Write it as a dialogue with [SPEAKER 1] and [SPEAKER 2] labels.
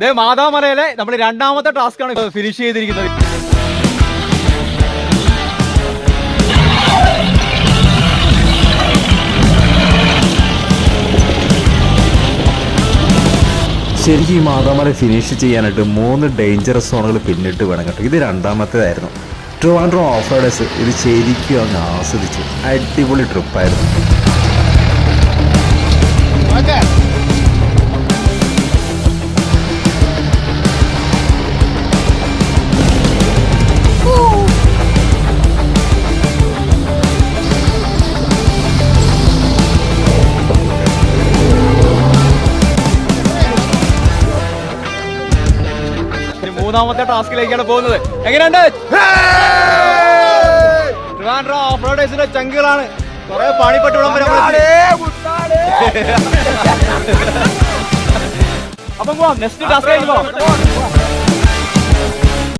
[SPEAKER 1] ദേ മാതാമലയിലെ നമ്മൾ രണ്ടാമത്തെ ടാസ്ക് ആണ് ഫിനിഷ് ചെയ്തിരിക്കുന്നത്.
[SPEAKER 2] ശരിക്കും ഈ മാതാമല ഫിനിഷ് ചെയ്യാനായിട്ട് മൂന്ന് ഡേഞ്ചറസ് സോണുകൾ പിന്നിട്ട് വേണം കേട്ടോ. ഇത് രണ്ടാമത്തേതായിരുന്നു. ട്രിവാൻഡ്രോ ഓഫ് റൈഡേഴ്സ് ഇത് ശരിക്കും അങ്ങ് ആസ്വദിച്ചു. അടിപൊളി ട്രിപ്പായിരുന്നു
[SPEAKER 1] മൂന്നാമത്തെ ടാസ്കിലേക്കാണ് പോകുന്നത്. എങ്ങനെയുണ്ട്? ട്രിവാൻഡ്രം ഓഫ് റോഡേഴ്സിന്റെ ചങ്കുകളാണ്. കുറെ പാണിപ്പെട്ട് അപ്പം പോവാം. Next task